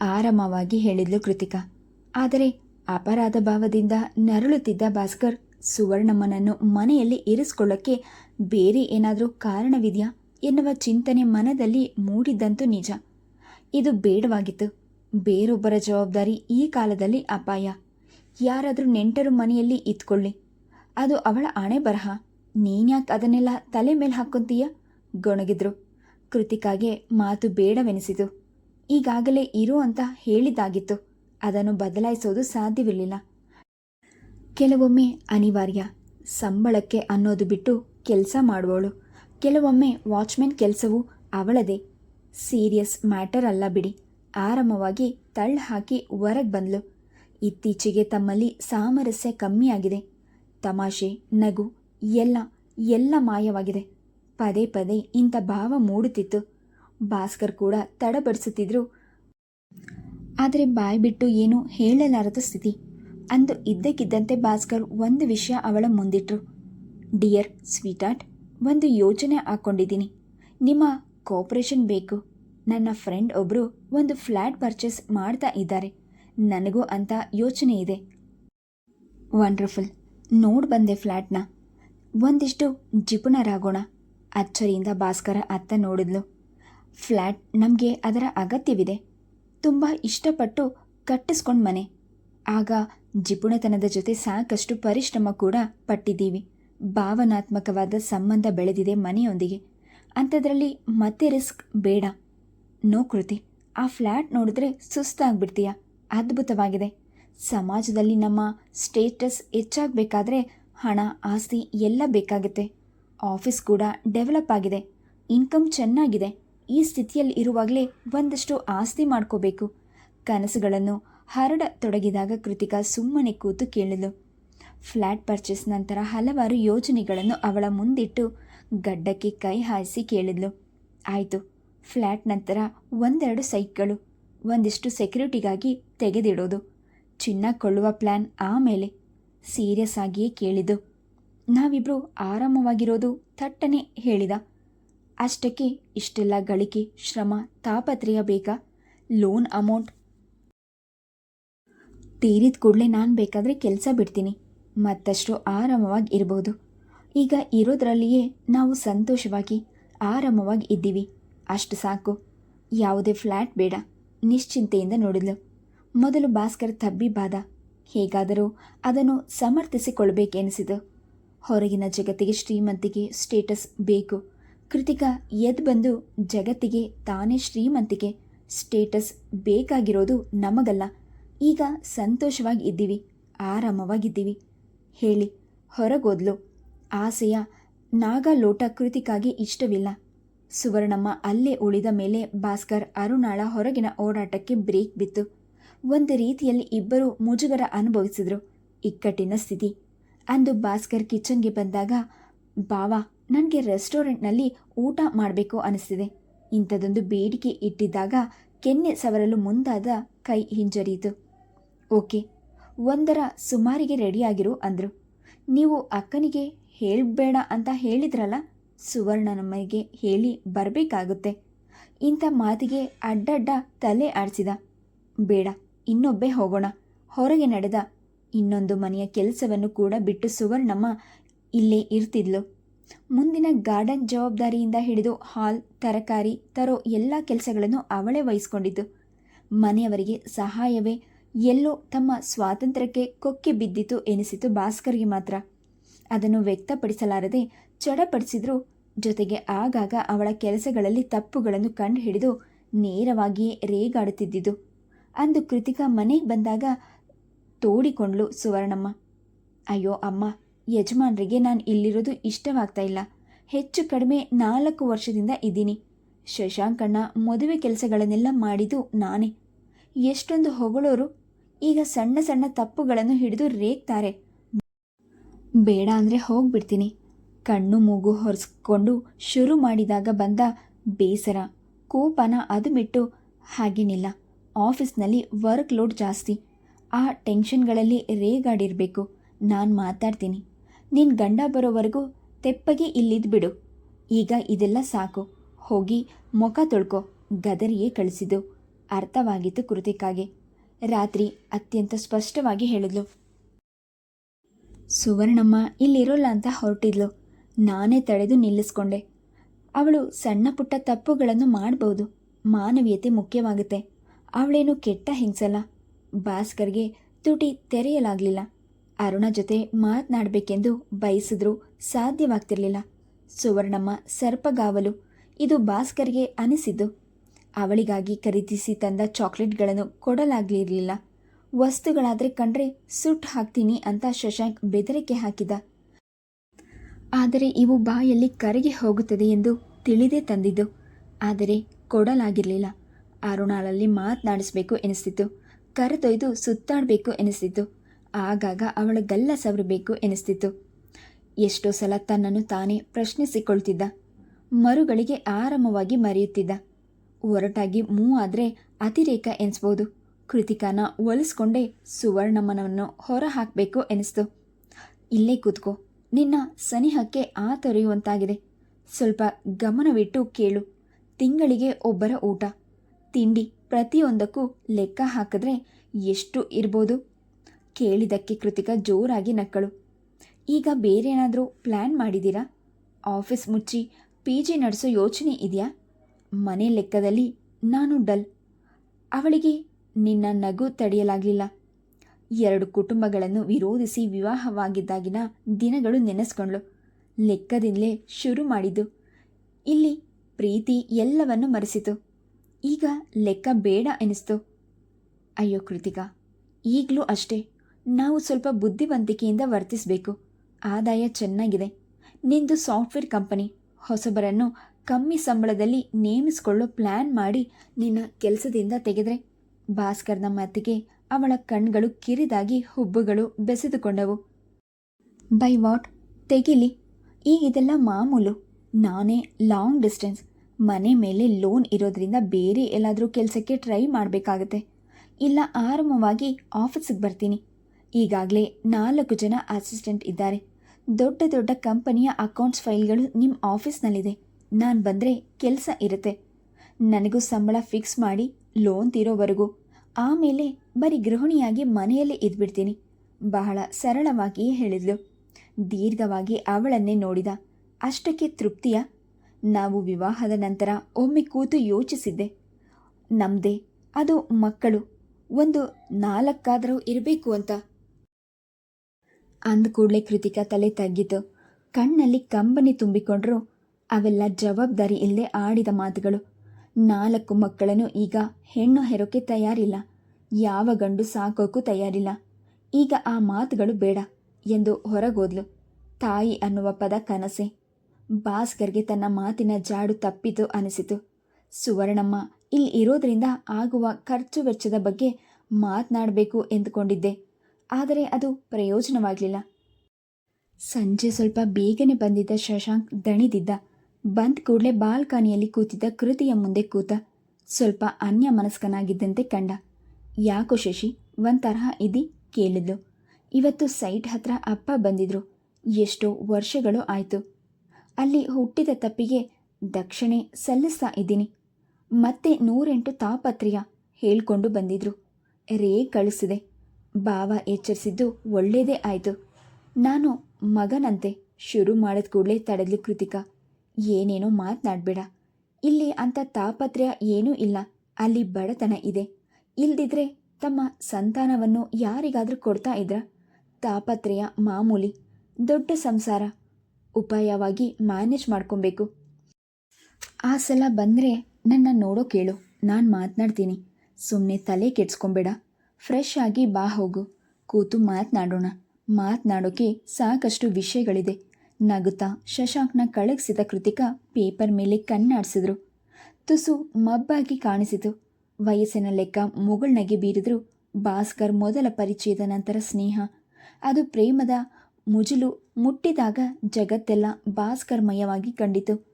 ಆರಾಮವಾಗಿ ಹೇಳಿದ್ಲು ಕೃತಿಕಾ. ಆದರೆ ಅಪರಾಧ ಭಾವದಿಂದ ನರಳುತ್ತಿದ್ದ ಭಾಸ್ಕರ್ ಸುವರ್ಣಮ್ಮನನ್ನು ಮನೆಯಲ್ಲಿ ಇರಿಸ್ಕೊಳ್ಳೋಕ್ಕೆ ಬೇರೆ ಏನಾದರೂ ಕಾರಣವಿದೆಯಾ ಎನ್ನುವ ಚಿಂತನೆ ಮನದಲ್ಲಿ ಮೂಡಿದ್ದಂತೂ ನಿಜ. ಇದು ಬೇಡವಾಗಿತ್ತು. ಬೇರೊಬ್ಬರ ಜವಾಬ್ದಾರಿ ಈ ಕಾಲದಲ್ಲಿ ಅಪಾಯ. ಯಾರಾದರೂ ನೆಂಟರು ಮನೆಯಲ್ಲಿ ಇತ್ಕೊಳ್ಳಿ ಅದು ಅವಳ ಆಣೆ ಬರಹ. ನೀನ್ಯಾಕೆ ಅದನ್ನೆಲ್ಲ ತಲೆ ಮೇಲೆ ಹಾಕ್ಕೊಂತೀಯ? ಗೊಣಗಿದ್ರು. ಕೃತಿಕಾಗೆ ಮಾತು ಬೇಡವೆನಿಸಿತು. ಈಗಾಗಲೇ ಇರು ಅಂತ ಹೇಳಿದ್ದಾಗಿತ್ತು. ಅದನ್ನು ಬದಲಾಯಿಸೋದು ಸಾಧ್ಯವಿರಲಿಲ್ಲ. ಕೆಲವೊಮ್ಮೆ ಅನಿವಾರ್ಯ. ಸಂಬಳಕ್ಕೆ ಅನ್ನೋದು ಬಿಟ್ಟು ಕೆಲಸ ಮಾಡುವವಳು. ಕೆಲವೊಮ್ಮೆ ವಾಚ್ಮೆನ್ ಕೆಲಸವು ಅವಳದೇ. ಸೀರಿಯಸ್ ಮ್ಯಾಟರ್ ಅಲ್ಲ ಬಿಡಿ. ಆರಾಮವಾಗಿ ತಳ್ಳ ಹಾಕಿ ಹೊರಗೆ ಬಂದ್ಲು. ಇತ್ತೀಚೆಗೆ ತಮ್ಮಲ್ಲಿ ಸಾಮರಸ್ಯ ಕಮ್ಮಿಯಾಗಿದೆ. ತಮಾಷೆ, ನಗು, ಎಲ್ಲ ಎಲ್ಲ ಮಾಯವಾಗಿದೆ. ಪದೇ ಪದೇ ಇಂಥ ಭಾವ ಮೂಡುತ್ತಿತ್ತು. ಭಾಸ್ಕರ್ ಕೂಡ ತಡಬಡಿಸುತ್ತಿದ್ರು. ಆದರೆ ಬಾಯಿ ಬಿಟ್ಟು ಏನೂ ಹೇಳಲಾರದ ಸ್ಥಿತಿ. ಅಂದು ಇದ್ದಕ್ಕಿದ್ದಂತೆ ಭಾಸ್ಕರ್ ಒಂದು ವಿಷಯ ಅವಳ ಮುಂದಿಟ್ರು. ಡಿಯರ್ ಸ್ವೀಟಾರ್ಟ್ ಒಂದು ಯೋಜನೆ ಹಾಕ್ಕೊಂಡಿದ್ದೀನಿ ನಿಮ್ಮ ಕೋಪರೇಷನ್ ಬೇಕು. ನನ್ನ ಫ್ರೆಂಡ್ ಒಬ್ಬರು ಒಂದು ಫ್ಲ್ಯಾಟ್ ಪರ್ಚೇಸ್ ಮಾಡ್ತಾ ಇದ್ದಾರೆ. ನನಗೂ ಅಂತ ಯೋಚನೆ ಇದೆ. ವಂಡರ್ಫುಲ್. ನೋಡ್ ಬಂದೆ ಫ್ಲ್ಯಾಟ್ನ ಒಂದಿಷ್ಟು ಜಿಪುಣರಾಗೋಣ ಅಚ್ಚರಿಯಿಂದ ಭಾಸ್ಕರ ಅತ್ತ ನೋಡಿದ್ಲು. ಫ್ಲ್ಯಾಟ್ ನಮಗೆ ಅದರ ಅಗತ್ಯವಿದೆ. ತುಂಬ ಇಷ್ಟಪಟ್ಟು ಕಟ್ಟಿಸ್ಕೊಂಡು ಮನೆ. ಆಗ ಜಿಪುಣತನದ ಜೊತೆ ಸಾಕಷ್ಟು ಪರಿಶ್ರಮ ಕೂಡ ಪಟ್ಟಿದ್ದೀವಿ. ಭಾವನಾತ್ಮಕವಾದ ಸಂಬಂಧ ಬೆಳೆದಿದೆ ಮನೆಯೊಂದಿಗೆ. ಅಂಥದ್ರಲ್ಲಿ ಮತ್ತೆ ರಿಸ್ಕ್ ಬೇಡ. ನೋ ಕೃತಿ, ಆ ಫ್ಲ್ಯಾಟ್ ನೋಡಿದ್ರೆ ಸುಸ್ತಾಗ್ಬಿಡ್ತೀಯ. ಅದ್ಭುತವಾಗಿದೆ. ಸಮಾಜದಲ್ಲಿ ನಮ್ಮ ಸ್ಟೇಟಸ್ ಹೆಚ್ಚಾಗಬೇಕಾದ್ರೆ ಹಣ, ಆಸ್ತಿ ಎಲ್ಲ ಬೇಕಾಗುತ್ತೆ. ಆಫೀಸ್ ಕೂಡ ಡೆವಲಪ್ ಆಗಿದೆ. ಇನ್ಕಮ್ ಚೆನ್ನಾಗಿದೆ. ಈ ಸ್ಥಿತಿಯಲ್ಲಿ ಇರುವಾಗಲೇ ಒಂದಷ್ಟು ಆಸ್ತಿ ಮಾಡ್ಕೋಬೇಕು. ಕನಸುಗಳನ್ನು ಹರಡ ತೊಡಗಿದಾಗ ಕೃತಿಕಾ ಸುಮ್ಮನೆ ಕೂತು ಕೇಳಿದ್ಲು. ಫ್ಲ್ಯಾಟ್ ಪರ್ಚೇಸ್ ನಂತರ ಹಲವಾರು ಯೋಜನೆಗಳನ್ನು ಅವಳ ಮುಂದಿಟ್ಟು ಗಡ್ಡಕ್ಕೆ ಕೈ ಹಾಯಿಸಿ ಕೇಳಿದ್ಲು. ಆಯಿತು ಫ್ಲ್ಯಾಟ್ ನಂತರ ಒಂದೆರಡು ಸೈಟ್ಗಳು, ಒಂದಿಷ್ಟು ಸೆಕ್ಯೂರಿಟಿಗಾಗಿ ತೆಗೆದಿಡೋದು. ಚಿನ್ನ ಕೊಳ್ಳುವ ಪ್ಲ್ಯಾನ್ ಆಮೇಲೆ ಸೀರಿಯಸ್ ಆಗಿಯೇ ಕೇಳಿದ್ದು. ನಾವಿಬ್ರು ಆರಾಮವಾಗಿರೋದು ಥಟ್ಟನೆ ಹೇಳಿದ. ಅಷ್ಟಕ್ಕೆ ಇಷ್ಟೆಲ್ಲ ಗಳಿಕೆ, ಶ್ರಮ ತಾಪತ್ರಯ ಬೇಕಾ ಲೋನ್ ಅಮೌಂಟ್ ತೀರಿದ ಕೂಡಲೇ ನಾನು ಬೇಕಾದರೆ ಕೆಲಸ ಬಿಡ್ತೀನಿ. ಮತ್ತಷ್ಟು ಆರಾಮವಾಗಿ ಇರ್ಬೋದು ಈಗ ಇರೋದ್ರಲ್ಲಿಯೇ ನಾವು ಸಂತೋಷವಾಗಿ ಆರಾಮವಾಗಿ ಇದ್ದೀವಿ. ಅಷ್ಟು ಸಾಕು. ಯಾವುದೇ ಫ್ಲ್ಯಾಟ್ ಬೇಡ. ನಿಶ್ಚಿಂತೆಯಿಂದ ನೋಡಿದ್ಲು. ಮೊದಲು ಭಾಸ್ಕರ್ ತಬ್ಬಿ ಬಾದ. ಹೇಗಾದರೂ ಅದನ್ನು ಸಮರ್ಥಿಸಿಕೊಳ್ಬೇಕೆನಿಸಿತು. ಹೊರಗಿನ ಜಗತ್ತಿಗೆ ಶ್ರೀಮಂತಿಗೆ ಸ್ಟೇಟಸ್ ಬೇಕು. ಕೃತಿಕಾ ಎದ್ದು ಬಂದು ಜಗತ್ತಿಗೆ ತಾನೇ ಶ್ರೀಮಂತಿಗೆ ಸ್ಟೇಟಸ್ ಬೇಕಾಗಿರೋದು ನಮಗಲ್ಲ. ಈಗ ಸಂತೋಷವಾಗಿ ಇದ್ದೀವಿ. ಆರಾಮವಾಗಿದ್ದೀವಿ. ಹೇಳಿ. ಹೊರಗೋದ್ಲು. ಆಸೆಯ ನಾಗಲೋಟ ಕೃತಿಕಾಗಿ ಇಷ್ಟವಿಲ್ಲ. ಸುವರ್ಣಮ್ಮ ಅಲ್ಲೇ ಉಳಿದ ಮೇಲೆ ಭಾಸ್ಕರ್ ಅರುಣಾಳ ಹೊರಗಿನ ಓಡಾಟಕ್ಕೆ ಬ್ರೇಕ್ ಬಿತ್ತು. ಒಂದು ರೀತಿಯಲ್ಲಿ ಇಬ್ಬರು ಮುಜುಗರ ಅನುಭವಿಸಿದರು. ಇಕ್ಕಟ್ಟಿನ ಸ್ಥಿತಿ. ಅಂದು ಭಾಸ್ಕರ್ ಕಿಚನ್ಗೆ ಬಂದಾಗ, ಬಾವ, ನನಗೆ ರೆಸ್ಟೋರೆಂಟ್ನಲ್ಲಿ ಊಟ ಮಾಡಬೇಕು ಅನಿಸ್ತಿದೆ. ಇಂಥದೊಂದು ಬೇಡಿಕೆ ಇಟ್ಟಿದ್ದಾಗ ಕೆನ್ನೆ ಸವರಲು ಮುಂದಾದ ಕೈ ಹಿಂಜರಿಯಿತು. ಓಕೆ, ಒಂದರ ಸುಮಾರಿಗೆ ರೆಡಿಯಾಗಿರು, ಅಂದರು. ನೀವು ಅಕ್ಕನಿಗೆ ಹೇಳಬೇಡ ಅಂತ ಹೇಳಿದ್ರಲ್ಲ? ಸುವರ್ಣನಮ್ಮಗೆ ಹೇಳಿ ಬರಬೇಕಾಗುತ್ತೆ. ಇಂಥ ಮಾತಿಗೆ ಅಡ್ಡಡ್ಡ ತಲೆ ಆಡಿಸಿದ. ಬೇಡ, ಇನ್ನೊಬ್ಬೇ ಹೋಗೋಣ. ಹೊರಗೆ ನಡೆದ ಇನ್ನೊಂದು ಮನೆಯ ಕೆಲಸವನ್ನು ಕೂಡ ಬಿಟ್ಟು ಸುವರ್ಣಮ್ಮ ಇಲ್ಲೇ ಇರ್ತಿದ್ಲು. ಮುಂದಿನ ಗಾರ್ಡನ್ ಜವಾಬ್ದಾರಿಯಿಂದ ಹಿಡಿದು ಹಾಲ್, ತರಕಾರಿ, ತರೋ ಎಲ್ಲ ಕೆಲಸಗಳನ್ನು ಅವಳೇ ವಹಿಸ್ಕೊಂಡಿದ್ದು. ಮನೆಯವರಿಗೆ ಸಹಾಯವೇ ಎಲ್ಲೋ ತಮ್ಮ ಸ್ವಾತಂತ್ರ್ಯಕ್ಕೆ ಕೊಕ್ಕೆ ಬಿದ್ದಿತು ಎನಿಸಿತು ಭಾಸ್ಕರ್ಗೆ ಮಾತ್ರ. ಅದನ್ನು ವ್ಯಕ್ತಪಡಿಸಲಾರದೆ ಚಡಪಡಿಸಿದ್ರು ಜೊತೆಗೆ ಆಗಾಗ ಅವಳ ಕೆಲಸಗಳಲ್ಲಿ ತಪ್ಪುಗಳನ್ನು ಕಂಡುಹಿಡಿದು ನೇರವಾಗಿಯೇ ರೇಗಾಡುತ್ತಿದ್ದಿದ್ದು. ಅಂದು ಕೃತಿಕಾ ಮನೆಗೆ ಬಂದಾಗ ತೋಡಿಕೊಂಡ್ಲು ಸುವರ್ಣಮ್ಮ. ಅಯ್ಯೋ ಅಮ್ಮ, ಯಜಮಾನ್ರಿಗೆ ನಾನು ಇಲ್ಲಿರೋದು ಇಷ್ಟವಾಗ್ತಾ ಇಲ್ಲ. ಹೆಚ್ಚು ಕಡಿಮೆ ನಾಲ್ಕು ವರ್ಷದಿಂದ ಇದ್ದೀನಿ. ಶಶಾಂಕಣ್ಣ ಮದುವೆ ಕೆಲಸಗಳನ್ನೆಲ್ಲ ಮಾಡಿದ್ದು ನಾನೇ. ಎಷ್ಟೊಂದು ಹೊಗಳೋರು ಈಗ ಸಣ್ಣ ಸಣ್ಣ ತಪ್ಪುಗಳನ್ನು ಹಿಡಿದು ರೇಗ್ತಾರೆ. ಬೇಡ ಅಂದರೆ ಹೋಗ್ಬಿಡ್ತೀನಿ. ಕಣ್ಣು ಮೂಗು ಹೊರಿಸ್ಕೊಂಡು ಶುರು ಮಾಡಿದಾಗ ಬಂದ ಬೇಸರ, ಕೋಪನ ಅದು ಬಿಟ್ಟು ಹಾಗೇನಿಲ್ಲ. ಆಫೀಸ್ನಲ್ಲಿ ವರ್ಕ್ ಲೋಡ್ ಜಾಸ್ತಿ. ಆ ಟೆನ್ಷನ್ಗಳಲ್ಲಿ ರೇಗಾಡಿರಬೇಕು. ನಾನು ಮಾತಾಡ್ತೀನಿ. ನಿನ್ನ ಗಂಡ ಬರೋವರೆಗೂ ತೆಪ್ಪಗೆ ಇಲ್ಲಿದ್ದು ಬಿಡು. ಈಗ ಇದೆಲ್ಲ ಸಾಕು. ಹೋಗಿ ಮುಖ ತೊಳ್ಕೊ. ಗದರಿಯೇ ಕಳಿಸಿದ್ದು. ಅರ್ಥವಾಗಿತ್ತು ಕೃತಿಕಾಗೆ. ರಾತ್ರಿ ಅತ್ಯಂತ ಸ್ಪಷ್ಟವಾಗಿ ಹೇಳಿದ್ಲು. ಸುವರ್ಣಮ್ಮ ಇಲ್ಲಿರೋಲ್ಲ ಅಂತ ಹೊರಟಿದ್ಲು. ನಾನೇ ತಡೆದು ನಿಲ್ಲಿಸ್ಕೊಂಡೆ. ಅವಳು ಸಣ್ಣ ಪುಟ್ಟ ತಪ್ಪುಗಳನ್ನು ಮಾಡಬಹುದು ಮಾನವೀಯತೆ ಮುಖ್ಯವಾಗುತ್ತೆ. ಅವಳೇನು ಕೆಟ್ಟ ಹಿಂಸಲ್ಲ. ಭಾಸ್ಕರ್ಗೆ ತುಟಿ ತೆರೆಯಲಾಗಲಿಲ್ಲ. ಅರುಣ ಜೊತೆ ಮಾತನಾಡಬೇಕೆಂದು ಬಯಸಿದ್ರೂ ಸಾಧ್ಯವಾಗ್ತಿರಲಿಲ್ಲ. ಸುವರ್ಣಮ್ಮ ಸರ್ಪಗಾವಲು. ಇದು ಭಾಸ್ಕರ್ಗೆ ಅನಿಸಿದ್ದು. ಅವಳಿಗಾಗಿ ಖರೀದಿಸಿ ತಂದ ಚಾಕ್ಲೇಟ್ಗಳನ್ನು ಕೊಡಲಾಗಲಿರಲಿಲ್ಲ. ವಸ್ತುಗಳಾದರೆ ಕಂಡ್ರೆ ಸುಟ್ಟು ಹಾಕ್ತೀನಿ ಅಂತ ಶಶಾಂಕ್ ಬೆದರಿಕೆ ಹಾಕಿದ. ಆದರೆ ಇವು ಬಾಯಲ್ಲಿ ಕರಗಿ ಹೋಗುತ್ತದೆ ಎಂದು ತಿಳಿದೇ ತಂದಿದ್ದು, ಆದರೆ ಕೊಡಲಾಗಿರಲಿಲ್ಲ. ಅರುಣಾಳಲ್ಲಿ ಮಾತನಾಡಿಸ್ಬೇಕು ಎನಿಸ್ತಿತ್ತು. ಕರೆದೊಯ್ದು ಸುತ್ತಾಡಬೇಕು ಎನಿಸ್ತಿತ್ತು. ಆಗಾಗ ಅವಳ ಗಲ್ಲ ಸವರಬೇಕು ಎನಿಸ್ತಿತ್ತು. ಎಷ್ಟೋ ಸಲ ತನ್ನನ್ನು ತಾನೇ ಪ್ರಶ್ನಿಸಿಕೊಳ್ತಿದ್ದ. ಮರುಗಳಿಗೆ ಆರಾಮವಾಗಿ ಮರೆಯುತ್ತಿದ್ದ. ಒರಟಾಗಿ ಮೂ ಆದರೆ ಅತಿರೇಕ ಎನಿಸ್ಬೋದು. ಕೃತಿಕಾನ ಒಲಿಸ್ಕೊಂಡೇ ಸುವರ್ಣಮ್ಮನವನ್ನು ಹೊರ ಹಾಕಬೇಕು ಎನಿಸ್ತು. ಇಲ್ಲೇ ಕೂತ್ಕೋ. ನಿನ್ನ ಸನಿಹಕ್ಕೆ ಆ ತೊರೆಯುವಂತಾಗಿದೆ ಸ್ವಲ್ಪ ಗಮನವಿಟ್ಟು ಕೇಳು. ತಿಂಗಳಿಗೆ ಒಬ್ಬರ ಊಟ. ತಿಂಡಿ ಪ್ರತಿಯೊಂದಕ್ಕೂ ಲೆಕ್ಕ ಹಾಕಿದ್ರೆ ಎಷ್ಟು ಇರ್ಬೋದು? ಕೇಳಿದಕ್ಕೆ ಕೃತಿಕ ಜೋರಾಗಿ ನಕ್ಕಳು. ಈಗ ಬೇರೇನಾದರೂ ಪ್ಲ್ಯಾನ್ ಮಾಡಿದ್ದೀರಾ? ಆಫೀಸ್ ಮುಚ್ಚಿ ಪಿ ಜಿ ನಡೆಸೋ ಯೋಚನೆ ಇದೆಯಾ? ಮನೆ ಲೆಕ್ಕದಲ್ಲಿ ನಾನು ಡಲ್. ಅವಳಿಗೆ ನಿನ್ನ ನಗು ತಡೆಯಲಾಗಲಿಲ್ಲ. ಎರಡು ಕುಟುಂಬಗಳನ್ನು ವಿರೋಧಿಸಿ ವಿವಾಹವಾಗಿದ್ದಾಗಿನ ದಿನಗಳು ನೆನೆಸ್ಕೊಂಡ್ಳು. ಲೆಕ್ಕದಿಂದಲೇ ಶುರು ಮಾಡಿದ್ದು. ಇಲ್ಲಿ ಪ್ರೀತಿ ಎಲ್ಲವನ್ನು ಮರೆಸಿತು. ಈಗ ಲೆಕ್ಕ ಬೇಡ ಎನಿಸ್ತು. ಅಯ್ಯೋ ಕೃತಿಕಾ, ಈಗಲೂ ಅಷ್ಟೇ. ನಾವು ಸ್ವಲ್ಪ ಬುದ್ಧಿವಂತಿಕೆಯಿಂದ ವರ್ತಿಸಬೇಕು. ಆದಾಯ ಚೆನ್ನಾಗಿದೆ. ನಿಂದು ಸಾಫ್ಟ್ವೇರ್ ಕಂಪನಿ. ಹೊಸಬರನ್ನು ಕಮ್ಮಿ ಸಂಬಳದಲ್ಲಿ ನೇಮಿಸಿಕೊಳ್ಳೋ ಪ್ಲ್ಯಾನ್ ಮಾಡಿ ನಿನ್ನ ಕೆಲಸದಿಂದ ತೆಗೆದ್ರೆ. ಭಾಸ್ಕರ್ನ ಮಾತಿಗೆ ಅವಳ ಕಣ್ಗಳು ಕಿರಿದಾಗಿ ಹುಬ್ಬುಗಳು ಬೆಸೆದುಕೊಂಡವು. By what? ತೆಗಿಲಿ. ಈಗಿದೆಲ್ಲ ಮಾಮೂಲು. ನಾನೇ ಲಾಂಗ್ ಡಿಸ್ಟೆನ್ಸ್. ಮನೆ ಮೇಲೆ ಲೋನ್ ಇರೋದ್ರಿಂದ ಬೇರೆ ಎಲ್ಲಾದರೂ ಕೆಲಸಕ್ಕೆ ಟ್ರೈ ಮಾಡಬೇಕಾಗತ್ತೆ. ಇಲ್ಲ ಆರಾಮವಾಗಿ ಆಫೀಸಿಗೆ ಬರ್ತೀನಿ. ಈಗಾಗಲೇ ನಾಲ್ಕು ಜನ ಅಸಿಸ್ಟೆಂಟ್ ಇದ್ದಾರೆ. ದೊಡ್ಡ ದೊಡ್ಡ ಕಂಪನಿಯ ಅಕೌಂಟ್ಸ್ ಫೈಲ್ಗಳು ನಿಮ್ಮ ಆಫೀಸ್ನಲ್ಲಿದೆ. ನಾನು ಬಂದರೆ ಕೆಲಸ ಇರುತ್ತೆ. ನನಗೂ ಸಂಬಳ ಫಿಕ್ಸ್ ಮಾಡಿ ಲೋನ್ ತೀರೋವರೆಗೂ. ಆಮೇಲೆ ಬರೀ ಗೃಹಿಣಿಯಾಗಿ ಮನೆಯಲ್ಲೇ ಇದ್ಬಿಡ್ತೀನಿ. ಬಹಳ ಸರಳವಾಗಿಯೇ ಹೇಳಿದ್ಲು. ದೀರ್ಘವಾಗಿ ಅವಳನ್ನೇ ನೋಡಿದ. ಅಷ್ಟಕ್ಕೆ ತೃಪ್ತಿಯ. ನಾವು ವಿವಾಹದ ನಂತರ ಒಮ್ಮೆ ಕೂತು ಯೋಚಿಸಿದ್ದೆ. ನಮ್ಮದೇ ಅದು ಮಕ್ಕಳು. ಒಂದು ನಾಲ್ಕಾದರೂ ಇರಬೇಕು ಅಂತ. ಅಂದ ಕೂಡಲೇ ಕೃತಿಕಾ ತಲೆ ತಗ್ಗಿತು. ಕಣ್ಣಲ್ಲಿ ಕಂಬನಿ ತುಂಬಿಕೊಂಡ್ರು. ಅವೆಲ್ಲ ಜವಾಬ್ದಾರಿ ಇಲ್ಲದೆ ಆಡಿದ ಮಾತುಗಳು. ನಾಲ್ಕು ಮಕ್ಕಳನ್ನು ಈಗ ಹೆಣ್ಣು ಹೆರೋಕೆ ತಯಾರಿಲ್ಲ. ಯಾವ ಗಂಡು ಸಾಕೋಕ್ಕೂ ತಯಾರಿಲ್ಲ. ಈಗ ಆ ಮಾತುಗಳು ಬೇಡ ಎಂದು ಹೊರಗೋದ್ಲು. ತಾಯಿ ಅನ್ನುವ ಪದ ಕನಸೆ. ಭಾಸ್ಕರ್ಗೆ ತನ್ನ ಮಾತಿನ ಜಾಡು ತಪ್ಪಿತು ಅನಿಸಿತು. ಸುವರ್ಣಮ್ಮ, ಇಲ್ಲಿ ಇರೋದ್ರಿಂದ ಆಗುವ ಖರ್ಚು ವೆಚ್ಚದ ಬಗ್ಗೆ ಮಾತನಾಡಬೇಕು ಎಂದುಕೊಂಡಿದ್ದೆ. ಆದರೆ ಅದು ಪ್ರಯೋಜನವಾಗಲಿಲ್ಲ. ಸಂಜೆ ಸ್ವಲ್ಪ ಬೇಗನೆ ಬಂದಿದ್ದ ಶಶಾಂಕ್ ದಣಿದಿದ್ದ. ಬಂದ ಕೂಡಲೇ ಬಾಲ್ಕನಿಯಲ್ಲಿ ಕೂತಿದ್ದ ಕೃತಿಯ ಮುಂದೆ ಕೂತ ಸ್ವಲ್ಪ ಅನ್ಯ ಮನಸ್ಕನಾಗಿದ್ದಂತೆ ಕಂಡ. ಯಾಕೋ ಶಶಿ ಒಂಥರಹ ಇದಿ? ಕೇಳಿದ್ಲು. ಇವತ್ತು ಸೈಟ್ ಹತ್ರ ಅಪ್ಪ ಬಂದಿದ್ರು. ಎಷ್ಟೋ ವರ್ಷಗಳು ಆಯಿತು. ಅಲ್ಲಿ ಹುಟ್ಟಿದ ತಪ್ಪಿಗೆ ದಕ್ಷಿಣೆ ಸಲ್ಲಿಸ್ತಾ ಇದ್ದೀನಿ. ಮತ್ತೆ ನೂರೆಂಟು ತಾಪತ್ರಿಯ ಹೇಳ್ಕೊಂಡು ಬಂದಿದ್ರು. ರೇ ಕಳಿಸಿದೆ. ಭಾವ ಎಚ್ಚರಿಸಿದ್ದು ಒಳ್ಳೇದೇ ಆಯಿತು. ನಾನು ಮಗನಂತೆ. ಶುರು ಮಾಡಿದ ಕೂಡಲೇ ತಡೆದ್ಲು ಕೃತಿಕಾ. ಏನೇನೋ ಮಾತನಾಡಬೇಡ. ಇಲ್ಲಿ ಅಂಥ ತಾಪತ್ರಯ ಏನೂ ಇಲ್ಲ. ಅಲ್ಲಿ ಬಡತನ ಇದೆ. ಇಲ್ದಿದ್ರೆ ತಮ್ಮ ಸಂತಾನವನ್ನು ಯಾರಿಗಾದರೂ ಕೊಡ್ತಾ ಇದ್ರ? ತಾಪತ್ರಯ ಮಾಮೂಲಿ, ದೊಡ್ಡ ಸಂಸಾರ. ಉಪಾಯವಾಗಿ ಮ್ಯಾನೇಜ್ ಮಾಡ್ಕೊಬೇಕು. ಆ ಸಲ ಬಂದರೆ ನನ್ನ ನೋಡೋ ಕೇಳು. ನಾನು ಮಾತನಾಡ್ತೀನಿ. ಸುಮ್ಮನೆ ತಲೆ ಕೆಡ್ಸ್ಕೊಬೇಡ. ಫ್ರೆಶ್ ಆಗಿ ಬಾ ಹೋಗು. ಕೂತು ಮಾತನಾಡೋಣ. ಮಾತನಾಡೋಕೆ ಸಾಕಷ್ಟು ವಿಷಯಗಳಿದೆ. ನಗುತ್ತಾ ಶಶಾಂಕ್ನ ಕಳಗಿಸಿದ ಕೃತಿಕಾ ಪೇಪರ್ ಮೇಲೆ ಕಣ್ಣಾಡಿಸಿದ್ರು. ತುಸು ಮಬ್ಬಾಗಿ ಕಾಣಿಸಿತು. ವಯಸ್ಸಿನ ಲೆಕ್ಕ ಮುಗುಳ್ನಗೆ ಬೀರಿದ್ರು ಭಾಸ್ಕರ್ ಮೊದಲ ಪರಿಚಯದ ನಂತರ ಸ್ನೇಹ. ಅದು ಪ್ರೇಮದ ಮುಜುಲು ಮುಟ್ಟಿದಾಗ ಜಗತ್ತೆಲ್ಲ ಭಾಸ್ಕರ್ಮಯವಾಗಿ ಕಂಡಿತು.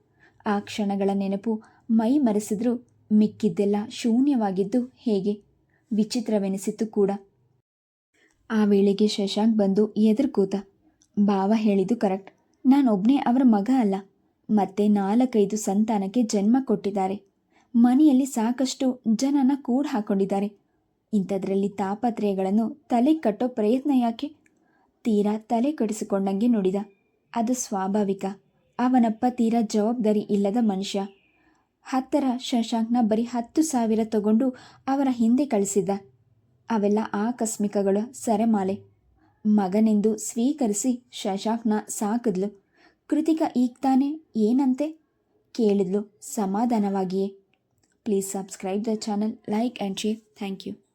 ಆ ಕ್ಷಣಗಳ ನೆನಪು ಮೈ ಮರೆಸಿದ್ರು ಮಿಕ್ಕಿದ್ದೆಲ್ಲ ಶೂನ್ಯವಾಗಿದ್ದು ಹೇಗೆ? ವಿಚಿತ್ರವೆನಿಸಿತು ಕೂಡ. ಆ ವೇಳೆಗೆ ಶಶಾಂಕ್ ಬಂದು ಎದುರು ಕೂತ ಭಾವ ಹೇಳಿದ್ದು ಕರೆಕ್ಟ್. ನಾನೊಬ್ಬನೇ ಅವರ ಮಗ ಅಲ್ಲ. ಮತ್ತೆ ನಾಲ್ಕೈದು ಸಂತಾನಕ್ಕೆ ಜನ್ಮ ಕೊಟ್ಟಿದ್ದಾರೆ. ಮನೆಯಲ್ಲಿ ಸಾಕಷ್ಟು ಜನನ ಕೂಡ ಹಾಕೊಂಡಿದ್ದಾರೆ. ಇಂಥದ್ರಲ್ಲಿ ತಾಪತ್ರಯಗಳನ್ನು ತಲೆ ಕಟ್ಟೋ ಪ್ರಯತ್ನ ಯಾಕೆ? ತೀರಾ ತಲೆ ಕಡಿಸಿಕೊಂಡಂಗೆ ನುಡಿದ. ಅದು ಸ್ವಾಭಾವಿಕ. ಅವನಪ್ಪ ತೀರಾ ಜವಾಬ್ದಾರಿ ಇಲ್ಲದ ಮನುಷ್ಯ. ಹತ್ತರ ಶಶಾಂಕ್ನ ಬರೀ ಹತ್ತು ಸಾವಿರ ತಗೊಂಡು ಅವರ ಹಿಂದೆ ಕಳಿಸಿದ್ದ. ಅವೆಲ್ಲ ಆಕಸ್ಮಿಕಗಳ ಸರೆಮಾಲೆ. ಮಗನೆಂದು ಸ್ವೀಕರಿಸಿ ಶಶಾಂಕ್ನ ಸಾಕಿದ್ಲು. ಕೃತಿಕ ಈಗ ಏನಂತೆ? ಕೇಳಿದ್ಲು ಸಮಾಧಾನವಾಗಿಯೇ. Please subscribe the channel like and share thank you